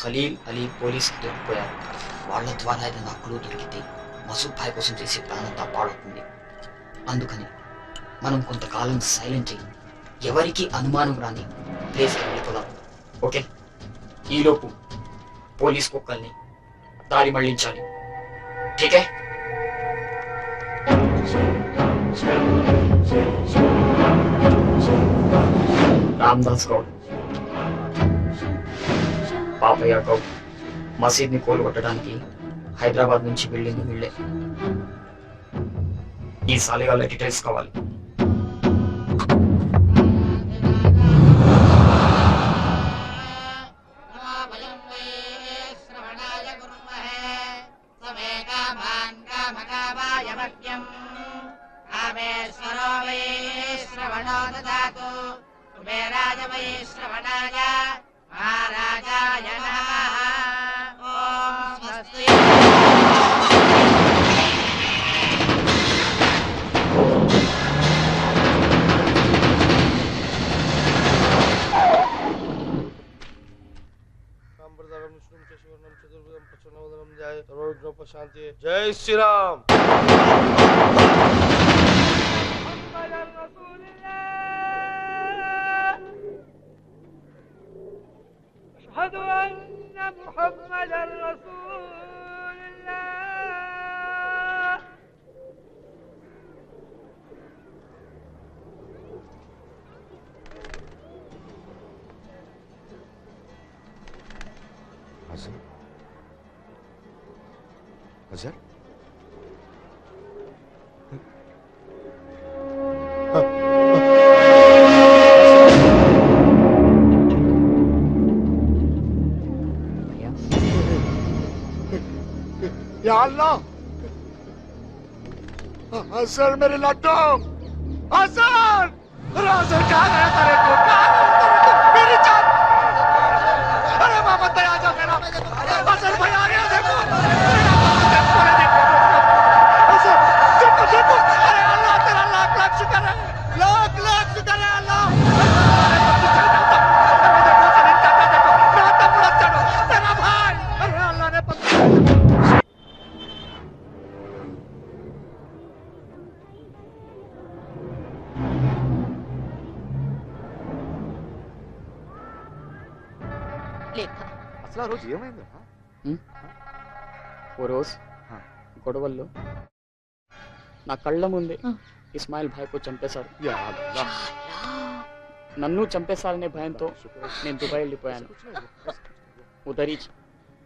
Khaleel Ali police దొరికిపోయారు వాళ్ళ ద్వారా ఏదైనా నాకు దొరికితే మసూద్ భాయ్ కోసం చేసే ప్లాన్ పాడవుతుంది అందుకని మనం కొంతకాలం సైలెంట్ అయ్యి ఎవరికి అనుమానం రాని ప్లేస్కి వెళ్ళిపోదాం ఓకే ఈలోపు పోలీస్ కుక్కల్ని దారి మళ్ళించాలి ఠీకే రామ్దాస్ గౌడ్ పాపయ్య గౌడ్ మసీద్ని కూలగొట్టడానికి హైదరాబాద్ నుంచి వెళ్ళింది వీళ్ళే. ఈ సాలిగాల డీటెయిల్స్ కావాలి వయం వై శ్రవణో దదాతు కుబేరాజ శ్రవణాయ. మహారాజాయ నమః ఓం స్వస్తి సాంప్రదాయం చతుర్భుజం ప్రసన్నవదనం జయ జై శ్రీరామ్! अल्लाह असर मेरे लड्डू। असर हसन कहा गया तेरे को? मेरी जान। अरे मामा तैयार जा मेरा। हसन भैया రోజు ఏమైంది ఓ రోజు ఆ. గొడవల్లో నా కళ్ళ ముందే ఆ. ఇస్మాయిల్ భాయ్కు చంపేశారు యా అల్లాహ్ నన్ను చంపేశారనే భయంతో నేను దుబాయ్ వెళ్ళిపోయాను ఉదరీ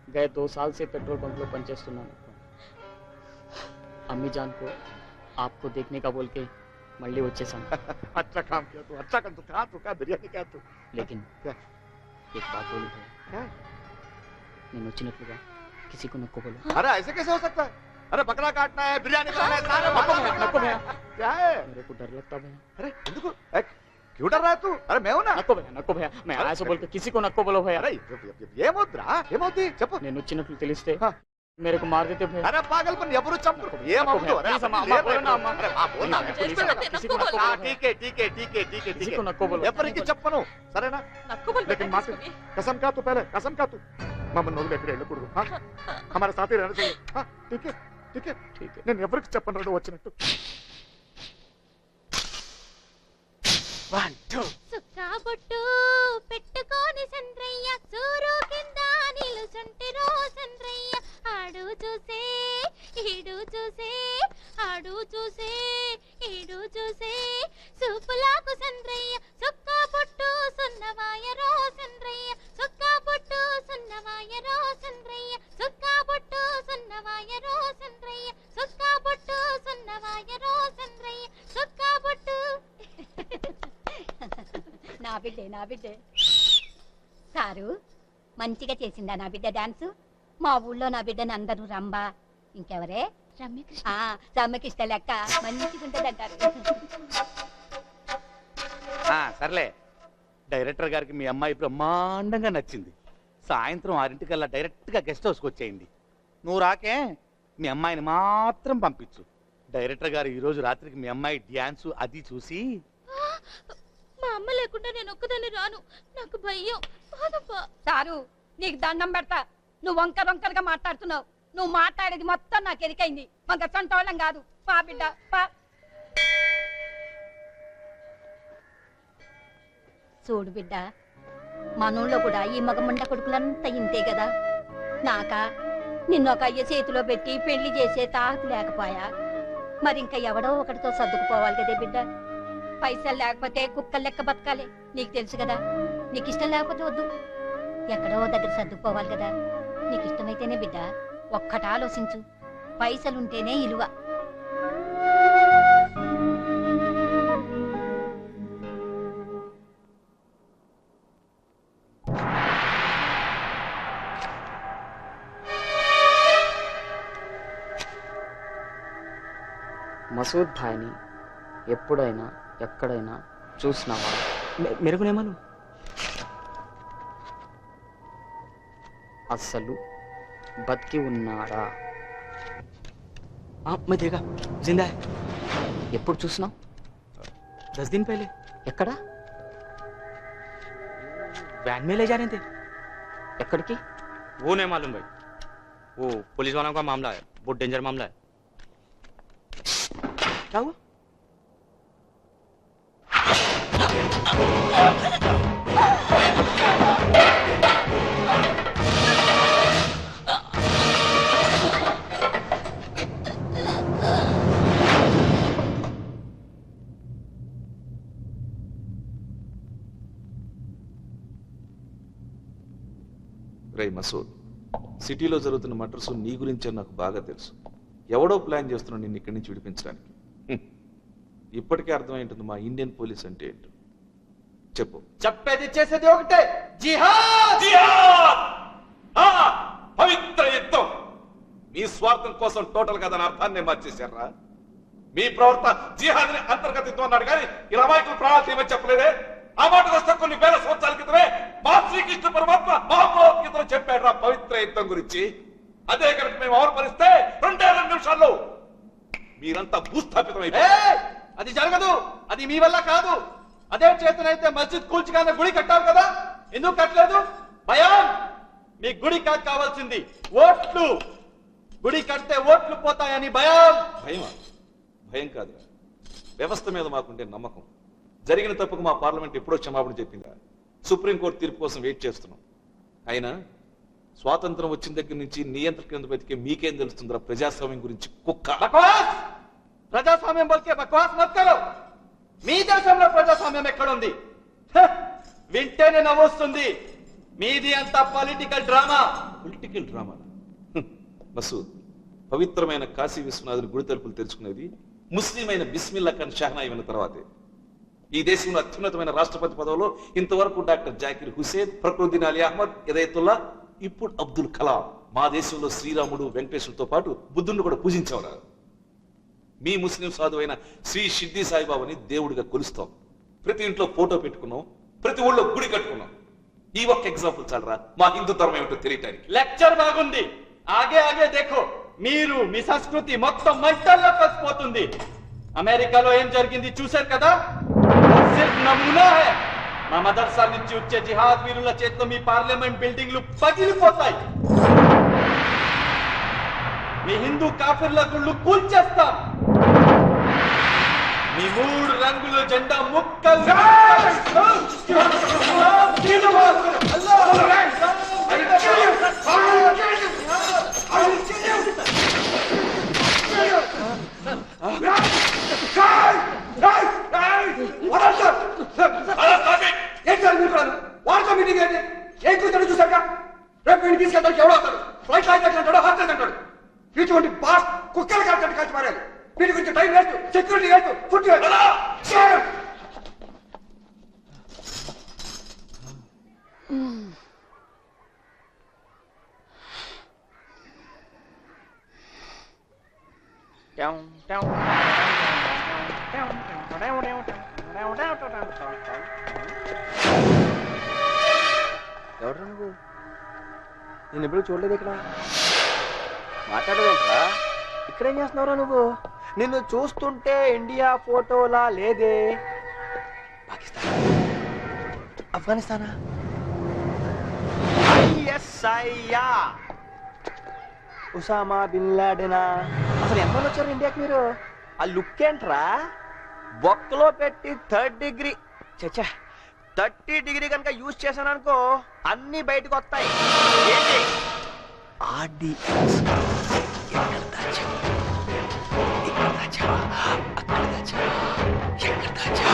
గయ దో సాల్ సే పెట్రోల్ బంక్ లో పనిచేస్తున్నాను అమ్మీ జాన్ को आपको देखने का बोल के మళ్ళీ వచ్చేసాను अच्छा काम किया तू अच्छा कर तू कहा तू कहा बिरयानी क्या तू लेकिन क्या? एक बात बोली है क्या? నేను వచ్చినట్లుగా किसी को नको बोलो अरे ऐसे कैसे हो सकता है अरे बकरा काटना है बिरयानी करना है सारे नको भागा, भैया, भागा, नको भागा। भैया। क्या है मेरे को डर लगता भैया अरे ఎందుకు ए, क्यों डर रहा है तू अरे मैं हूं ना नको भैया नको भैया मैं अरे, ऐसा बोल के किसी को नको बोलो भैया अरे ये- ये- ఏమవుతురా ఏమవుతుంది చెప్పు నేను వచ్చినట్లు తెలిస్తే हाँ. मेरे को मार देते भैया అరే పాగల్ పని ఎవరు చంపరు ఏమవుతుంది అరే ప్లీజ్ అమ్మా, అసలు అమ్మా, ఏం बोलो ना अम्मा। అరే ఆ, बोल ना, प्लीज, बोल प्लीज, ना. अम्मा, किसी को नको ఆ, बोलो भैया। ठीक है ठीक है ठीक है ठीक है ठीक किसी है को नको बोलो ఎవరికి చెప్పను సరేనా నక్కుబుల్ लेकिन माँ से- कसम खा तू पहले कसम खा तू మమ్మల్ని వదిలేకడ వెళ్ళకూడదు. మన సాథీ టికెట్ టికెట్ నేను ఎవరికి చెప్పను వచ్చినట్టు. సుక్కాబొట్టు పెట్టుకోని చంద్రయ్య సూరు కింద నిలుచుంటిరో చంద్రయ్య. ఆడు చూసే ఈడు చూసే ఆడు చూసే ఈడు చూసే. సూపులా బిడ్డే సారు మంచిగా చేసిందా నా బిడ్డ డాన్స్? మా ఊళ్ళో నా బిడ్డని అందరూ రంబా ఇంకెవరే? రమ్యకృష్ణ. లెక్క. మంచిగా ఉంటదంటారు ఆ, సర్లే. డైరెక్టర్ గారికి మీ అమ్మాయి బ్రహ్మాండంగా నచ్చింది. సాయంత్రం ఆరింటికల్లా డైరెక్ట్గా గెస్ట్ హౌస్కి వచ్చేయండి. నువ్వు రాకే మీ అమ్మాయిని మాత్రం పంపించు. డైరెక్టర్ గారు ఈరోజు రాత్రికి మీ అమ్మాయి డ్యాన్సు అది చూసి మా అమ్మ లేకుండా నేను ఒక్కదాన్ని రాను. నాకు భయం. బాధపా సారు నీకు దండం పెడతా. నువ్వు వంకర వంకరగా మాట్లాడుతున్నావు. నువ్వు మాట్లాడేది మొత్తం నాకు ఎరికైంది. మాకు సొంటోళ్ళం కాదు. పా బిడ్డ పా. చూడు బిడ్డ మనూళ్ళో కూడా ఈ మగమండ కొడుకులంతా ఇంతే కదా. నాకా నిన్నొక అయ్య చేతిలో పెట్టి పెళ్ళి చేసే తాహతు లేకపోయా? మరి ఇంకా ఎవడో ఒకటితో సర్దుకుపోవాలి కదే బిడ్డ. పైసలు లేకపోతే కుక్కలు లెక్క బతకాలి. నీకు తెలుసు కదా నీకు ఇష్టం లేకపోతే వద్దు. ఎక్కడో దగ్గర సర్దుకుపోవాలి కదా. నీకు ఇష్టమైతేనే బిడ్డ ఒక్కట ఆలోచించు. పైసలుంటేనే ఇలువ. మసూద్ భాయ్ని ఎప్పుడైనా ఎక్కడైనా చూసినావా మెరుగునేమను అస్సలు బతికి ఉన్నాడా हाँ मैं देखा जिंदा है ఎప్పుడు చూసినావు दस दिन पहले ఎక్కడ वैन में ले जा रहे थे ఎక్కడికి वो नहीं मालूम भाई वो पुलिस वालों का मामला है बहुत डेंजर मामला है क्या हुआ రే మసూద్ సిటీలో జరుగుతున్న మటర్స్ నీ గురించే నాకు బాగా తెలుసు. ఎవడో ప్లాన్ చేస్తున్నాడు నిన్ను ఇక్కడి నుంచి విడిపించడానికి. ఇప్పటికే అర్థమైంటుంది మా ఇండియన్ పోలీస్ అంటే ఏంటో. చెప్పు. చెప్పేది చేసేది ఒకటే. జిహాద్! పవిత్ర యుద్ధం. మీ స్వార్థం కోసం టోటల్గా దాని అర్థాన్ని మార్చేశారా మీ ప్రవర్తన జిహాద్ని అంతర్గత యుద్ధం అన్నాడు కానీ ఇలా అమాయకులు ప్రాణాలు తీయమని చెప్పలేదే? ఆ మాట వస్తే కొన్ని వేల సంవత్సరాల క్రితమే మా శ్రీకృష్ణ పరమాత్మ మహాభగవద్గీతలో చెప్పాడు రా పవిత్ర యుద్ధం గురించి. అదే కనుక మేము అవపరిస్తే రెండే రెండు నిమిషాల్లో మీరంతా భూస్థాపితమైపోయారు ఏయ్! అది జరగదు. అది మీ వల్ల కాదు. అదే చేతనైతే మస్జిద్ కూల్చుగానే గుడి కట్టావు కదా? ఎందుకు కట్టలేదు? భయం! మీ గుడి కాదు కావాల్సింది ఓట్లు. గుడి కడితే ఓట్లు పోతాయని భయం. భయమా? భయం కాదు వ్యవస్థ మీద మాకుండే నమ్మకం. జరిగిన తప్పుకు మా పార్లమెంట్ ఎప్పుడో క్షమాపణ చెప్పిందా? సుప్రీంకోర్టు తీర్పు కోసం వెయిట్ చేస్తున్నాం. అయినా స్వాతంత్రం వచ్చిన దగ్గర నుంచి నియంత్రణ కింద బతికే మీకేం తెలుస్తుందిరా ప్రజాస్వామ్యం గురించి కుక్క? బక్వాస్! ప్రజాస్వామ్యం బల్కే బక్వాస్ మీ దేశంలో ప్రజాస్వామ్యం ఎక్కడుంది? వింటేనే నవ్వొస్తుంది. మీది అంతా political drama political drama Masood పవిత్రమైన కాశీ విశ్వనాథుని గుడి తలుపులు తెరుచుకునేది ముస్లిమైన అయిన బిస్మిల్లా ఖాన్ షహనాయి అయిన తర్వాతే. ఈ దేశంలో అత్యున్నతమైన రాష్ట్రపతి పదవిలో ఇంతవరకు డాక్టర్ జాకిర్ హుసేన్ ఫక్రుద్దీన్ అలీ అహ్మద్ ఎదైతుల్లా ఇప్పుడు అబ్దుల్ కలాం. మా దేశంలో శ్రీరాముడు వెంకటేశ్వరుతో పాటు బుద్ధుడిని కూడా పూజించేవారు. మీ ముస్లిం సాధువైన శ్రీ షిడ్డి సాయిబాబాని దేవుడిగా కొలుస్తాం. ప్రతి ఇంట్లో ఫోటో పెట్టుకున్నాం ప్రతి ఊళ్ళో గుడి కట్టుకున్నాం. ఈ ఒక్క ఎగ్జాంపుల్ చాలరా? మా హిందూ ధర్మం ఏమిటో తెలియటానికి. లెక్చర్ బాగుంది. ఆగే ఆగే దేఖో. మీరు మీ సంస్కృతి మొత్తం మంటల్లో కలిసిపోతుంది. అమెరికాలో ఏం జరిగింది చూశారు కదా? నమూనా హే. మా మదర్సా నుంచి వచ్చే జిహాద్ వీరుల చేతిలో మీ పార్లమెంట్ బిల్డింగ్లు పగిలిపోతాయి. మీ హిందూ కాఫిర్ల గుళ్ళు కూల్చేస్తాం మూడు రంగుల జెండా ముక్కలు వాడితో మీటింగ్ ఏంటి? ఏం కూర్చొని చూసాక రేపు వీడిని తీసుకెళ్తాడు ఎవడో వస్తాడు ఫ్లైట్ లాంటి అంటాడు హాస్టల్ అంటాడు ఇటువంటి బాస్ కుక్కలు కాల్చండి కలిసి మారాలి వీటి గురించి time waste security waste food waste. ఎవరు నువ్వు? నేను ఎప్పుడు చూడలేదు ఇక్కడ. మాట్లాడవేంట్రా ఇక్కడ ఏం చేస్తున్నావురా నువ్వు? నిన్ను చూస్తుంటే ఇండియా ఫోటోలా లేదే. పాకిస్తాన్. ఆఫ్ఘనిస్తానా? ఐఎస్ఐయా ఉసామా బిన్ లాడెనా? అసలు ఎంతమంది వచ్చారు ఇండియాకి మీరు? ఆ లుక్ ఏంట్రా? బొక్కలో పెట్టి థర్డ్ డిగ్రీ. చచ్చా థర్టీ డిగ్రీ కనుక యూజ్ చేశాను అనుకో అన్ని బయటకు వస్తాయి. ఏంటి? ఆర్డిఎక్స్ అక్కడ దాచా ఎక్కడ దాచా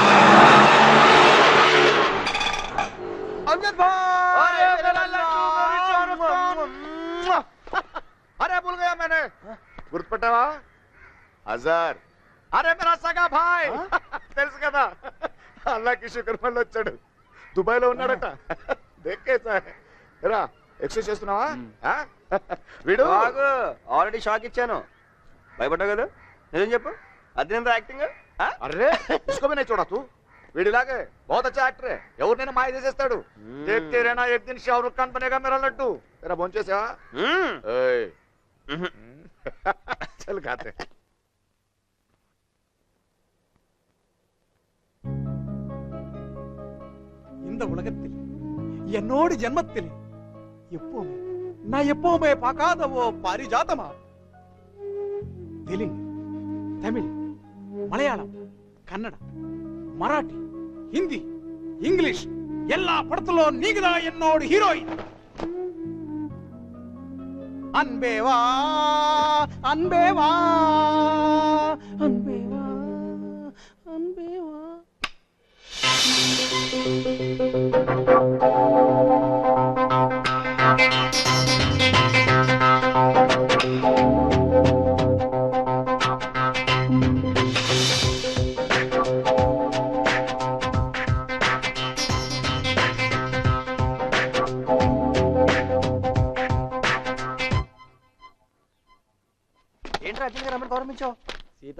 అరే భూల్ గయా మేనే గుర్తుపట్టావా? అజార్. అరే మేరా సగా భాయ్. తెలుసు కదా. అల్లాకి శుక్ర మళ్ళీ వచ్చాడు. దుబాయ్లో ఉన్నాడట. దెక్కే సార్ రా ఎక్సైజ్ చేస్తున్నావా? వీడు? ఆల్రెడీ షాక్ ఇచ్చాను. భయపడ్డావు కదా? నిజం చెప్పు. అదేంత యాక్టింగ్ అర్రే ఇసుకోమనే చూడతు వీడిలాగే బోత యాక్టరే ఎవరినైనా మాయ చేసేస్తాడు. రేనా పనేగా మీరు అన్నట్టు రా భోంచేసావా? చల్ కాతే ఇంత உலகத்தில் ఎన్నోడి ஜென்மத்தில் எப்பவுமே నా எப்பவுமே பார்க்காத పారిజాతమా? பரிஜாத்தமா ತಮಿಳು ಮಲಯಾಳಂ ಕನ್ನಡ ಮರಾಠಿ ಹಿಂದಿ ಇಂಗ್ಲಿಷ್ ಎಲ್ಲ ಪಡತಲೋ ನೀಗದ ಎನ್ನೋಡು ಹೀರೋಯಿನ್. ಅನ್ಬೇವಾ ಅನ್ಬೇವಾ ಅನ್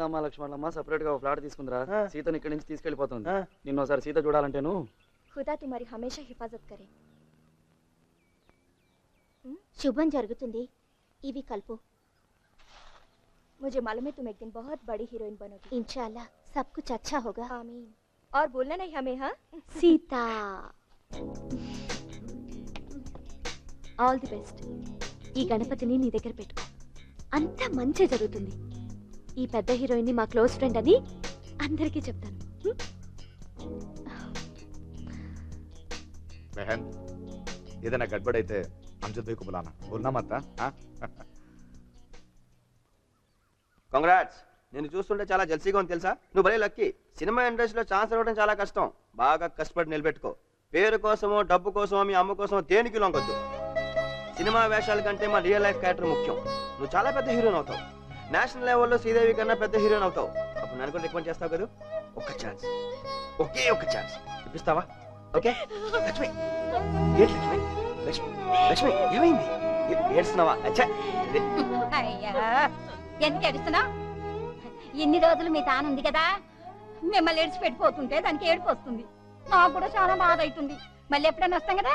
సీతమ్మ లక్ష్మణమ్మ సెపరేట్ గా ఒక ఫ్లాట్ తీసుకుందిరా ఆ. సీతను ఇక్కడి నుంచి తీసుకెళ్లిపోతుంది ఆ. నిన్న ఒకసారి సీత చూడాలంటేను ఖుదా తుమారి హమేషా హిఫాజత్ కరే శుభం జరుగుతుంది ఇవి కలుపు मुझे मालूम है तुम एक दिन बहुत बड़ी हीरोइन बनोगी इंशाल्लाह सब कुछ अच्छा होगा आमीन और बोलना नहीं हमें हाँ सीता ఆల్ ది బెస్ట్ ఈ గణపతిని నీ దగ్గర పెట్టుకో అంతా మంచి జరుగుతుంది ఈ పెద్ద హీరోయిన్ మా క్లోజ్ ఫ్రెండ్ అని అందరికీ చెప్తాను. ఏదైనా గడ్బడైతే అంజుద్ది కుమలానా కంగ్రాట్స్ నేను చూస్తుంటే చాలా జల్సీగా ఉంది తెలుసా? నువ్వు భలే లక్కీ. సినిమా ఇండస్ట్రీలో ఛాన్స్ రావడం చాలా కష్టం. బాగా కష్టపడి నిలబెట్టుకో. పేరు కోసమో డబ్బు కోసమో మీ అమ్మ కోసమో దేనికి లొంగొద్దు. సినిమా వేషాల కంటే మా రియల్ లైఫ్ క్యారెక్టర్ ముఖ్యం. నువ్వు చాలా పెద్ద హీరోయిన్ అవుతావు. నేషనల్ లెవెల్లో శ్రీదేవి కన్నా పెద్ద హీరోయిన్ అవుతావు. అప్పుడు నన్ను కూడా రికమెండ్ చేస్తావు కదా? ఒక్క ఛాన్స్. ఒకే ఒక్క ఛాన్స్. ఇప్పిస్తావా? ఓకే? లక్ష్మి. ఏంటి లక్ష్మి? లక్ష్మి. లక్ష్మి ఏమైంది? ఏడుస్తున్నావా? అచ్చా. అయ్యా ఎందుకు ఏడుస్తున్నా ఎన్ని రోజులు మీ తాను ఉంది కదా. మిమ్మల్ని ఏడిచిపెట్టిపోతుంటే దానికి ఏడుపు వస్తుంది. నాకు కూడా చాలా బాధ అవుతుంది. మళ్ళీ ఎప్పుడైనా వస్తాం కదా?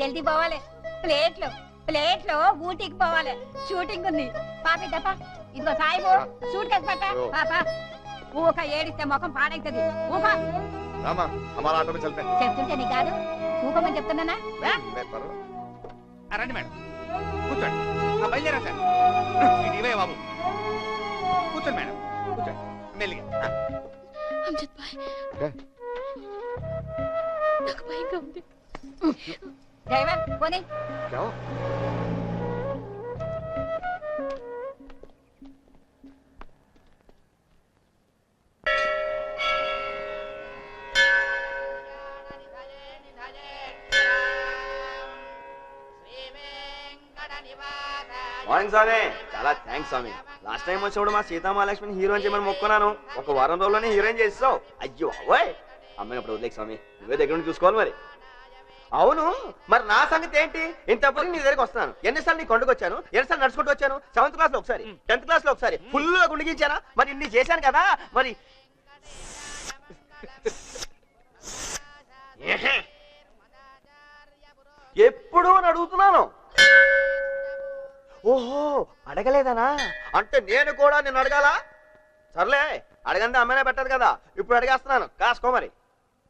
జల్దీ పోవాలి. ప్లేట్లో ప్లేట్లో ఊటీకి పోవాలి. షూటింగ్ ఉంది. పాపిద్దప్ప ఇదిగో సాయిబు షూట్ కేసు పట్ట ఓ. పాప ఊక ఏడిస్తే ముఖం పాడైతుంది ఊక రామా హమారా ఆటో మే చల్తే చెప్తుంటే నీకు కాదు ఊకమని చెప్తున్నానా రా. ఆ, రండి మేడం కూర్చోండి ఆ, బయలుదేరా సార్ ఇది ఇవే బాబు కూర్చోండి మేడం కూర్చోండి మెల్లిగా ఆ. అమ్జద్ భాయ్ ఏ? నాకు భయంగా ఉంది డ్రైవర్ పోనీ क्या हो థ్యాంక్స్ స్వామి చాలా థ్యాంక్స్ స్వామి లాస్ట్ టైం వచ్చినప్పుడు మా సీతామహాలక్ష్మిని హీరోయిన్ చేయమని మొక్కున్నాను. ఒక వారం రోజుల్లోనే హీరోయిన్ చేస్తావు అయ్యో అవోయ్ అమ్మాయి అప్పుడు వదిలేక స్వామి నువ్వే దగ్గర నుండి చూసుకోవాలి మరి. అవును. మరి నా సంగతి ఏంటి? ఇంతప్పుడు నీ దగ్గరికి వస్తాను ఎన్నిసార్లు నీ కొండకు వచ్చాను? ఎన్నిసార్లు నడుచుకుంటూ వచ్చాను? సెవెంత్ క్లాస్లో ఒకసారి. టెన్త్ క్లాస్లో ఒకసారి. ఫుల్గా గుండిగించానా మరి ఇన్ని చేశాను కదా. మరి ఎప్పుడు అని అడుగుతున్నాను. ఓహో అడగలేదనా? అంటే నేను కూడా నిన్ను అడగాల? సర్లే అడగంటే అమ్మాయినే పెట్టదు కదా. ఇప్పుడు అడిగేస్తున్నాను. కాసుకో మరి.